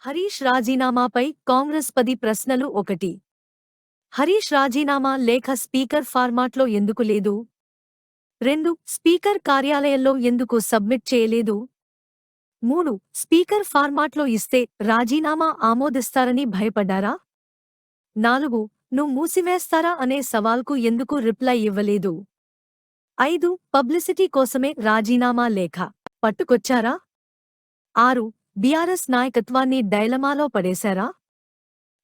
హరీష్ రాజీనామాపై కాంగ్రెస్ పది ప్రశ్నలు ఒకటి. హరీష్ రాజీనామా లేఖ స్పీకర్ ఫార్మాట్లో ఎందుకు లేదు? రెండు స్పీకర్ కార్యాలయంలో ఎందుకు సబ్మిట్ చేయలేదు? మూడు స్పీకర్ ఫార్మాట్లో ఇస్తే రాజీనామా ఆమోదిస్తారని భయపడ్డారా? నాలుగు నువ్వు మూసివేస్తారా అనే సవాల్కు ఎందుకు రిప్లై ఇవ్వలేదు? ఐదు పబ్లిసిటీ కోసమే రాజీనామా లేఖ పట్టుకొచ్చారా? ఆరు బీఆర్ఎస్ నాయకత్వాన్ని డైలమాలో పడేశారా?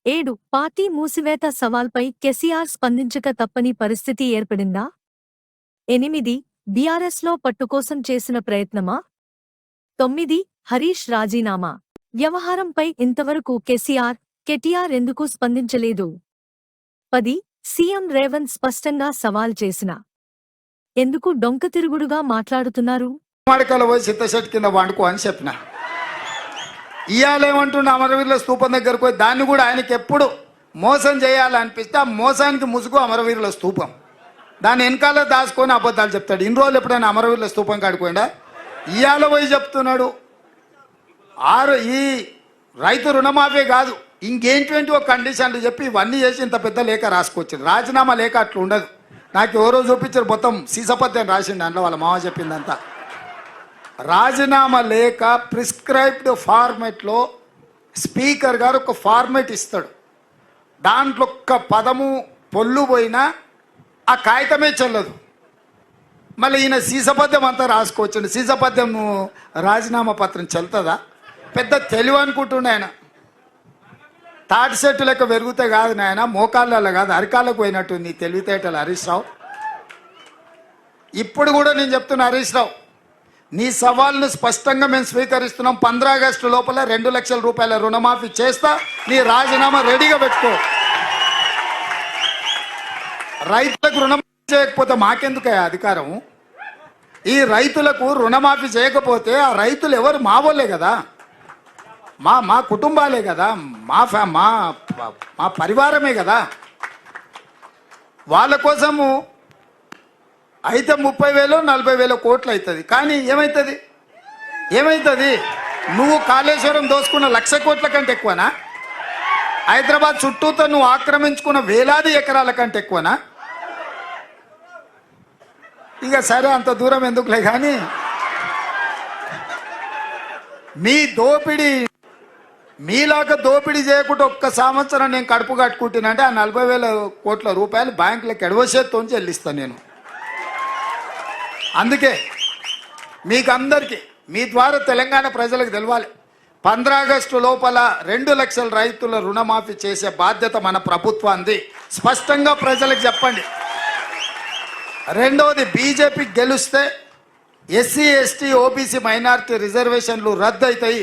ఏడు. పార్టీ మూసివేత సవాల్పై కెసిఆర్ స్పందించక తప్పని పరిస్థితి ఏర్పడిందా? ఎనిమిది. బీఆర్ఎస్లో పట్టుకోసం చేసిన ప్రయత్నమా? తొమ్మిది. హరీష్ రాజీనామా? వ్యవహారంపై ఇంతవరకు కెసిఆర్ కెటిఆర్ ఎందుకు స్పందించలేదు? పది. సీఎం రేవంత్ స్పష్టంగా సవాల్ చేసిన. ఎందుకు డొంక తిరుగుడుగా మాట్లాడుతున్నారు? పోయి కింద వండుకో అని చెప్పిన. ఇవాళేమంటుండే అమరవీరుల స్థూపం దగ్గరకు పోయి దాన్ని కూడా ఆయనకి ఎప్పుడు మోసం చేయాలనిపిస్తే ఆ మోసానికి ముసుగు అమరవీరుల స్థూపం. దాని వెనకాల దాచుకొని అబద్ధాలు చెప్తాడు. ఇన్ని రోజులు ఎప్పుడైనా అమరవీరుల స్థూపం కాడిపోయిందా ఇవాళ పోయి చెప్తున్నాడు. ఆరు ఈ రైతు రుణమాఫీ కాదు. ఇంకేంటువంటి ఒక కండిషన్లు చెప్పి ఇవన్నీ చేసి ఇంత పెద్ద లేఖ రాసుకొచ్చారు రాజీనామా లేఖ అట్లా ఉండదు. నాకు ఎవరో చూపించారు మొత్తం సీసపత్యం రాసిండు అందులో వాళ్ళ మామ చెప్పిందంతా. రాజీనామా లేఖ ప్రిస్క్రైబ్డ్ ఫార్మెట్లో స్పీకర్ గారు ఒక ఫార్మెట్ ఇస్తాడు. దాంట్లో ఒక్క పదము పొల్లు పోయినా ఆ కాగితమే చెల్లదు. మళ్ళీ ఈయన సీసపద్యం అంతా రాసుకోవచ్చు సీసపద్యం రాజీనామా పత్రం చెల్తుందా పెద్ద తెలివి అనుకుంటుండే ఆయన. తాటి చెట్టు లెక్క పెరుగుతే కాదు నాయన మోకాళ్ళలో కాదు అరికాళ్ళకు పోయినట్టు నీ తెలివితేటలు హరీష్ రావు. ఇప్పుడు కూడా నేను చెప్తున్నా హరీష్ రావు నీ సవాల్ను స్పష్టంగా మేము స్వీకరిస్తున్నాం. పంద్ర ఆగస్టు లోపల రెండు లక్షల రూపాయల రుణమాఫీ చేస్తా నీ రాజీనామా రెడీగా పెట్టుకో. రైతులకు రుణమాఫీ చేయకపోతే మాకెందుకయ్యా అధికారం? ఈ రైతులకు రుణమాఫీ చేయకపోతే ఆ రైతులు ఎవరు? మావోలే కదా. మా మా కుటుంబాలే కదా. మా ఫ్యా మా మా పరివారమే కదా. వాళ్ళ కోసము అయితే ముప్పై వేలు నలభై వేల కోట్లు అవుతుంది కానీ ఏమవుతుంది ఏమవుతుంది నువ్వు కాళేశ్వరం దోసుకున్న లక్ష కోట్ల కంటే ఎక్కువనా? హైదరాబాద్ చుట్టూతో నువ్వు ఆక్రమించుకున్న వేలాది ఎకరాల కంటే ఎక్కువనా? ఇక సరే అంత దూరం ఎందుకులే కానీ మీ దోపిడీ మీలాగా దోపిడీ చేయకుండా ఒక్క సంవత్సరం నేను కడుపు కట్టుకుంటానంటే ఆ నలభై వేల కోట్ల రూపాయలు బ్యాంకులకు ఎడవసేత్తో చెల్లిస్తాను నేను. అందుకే మీకందరికీ మీ ద్వారా తెలంగాణ ప్రజలకు తెలవాలి. పంద్రాగస్టు లోపల రెండు లక్షల రైతుల రుణమాఫీ చేసే బాధ్యత మన ప్రభుత్వాన్ని స్పష్టంగా ప్రజలకు చెప్పండి. రెండవది బీజేపీ గెలిస్తే ఎస్సీ ఎస్టీ ఓబీసీ మైనారిటీ రిజర్వేషన్లు రద్దు అవుతాయి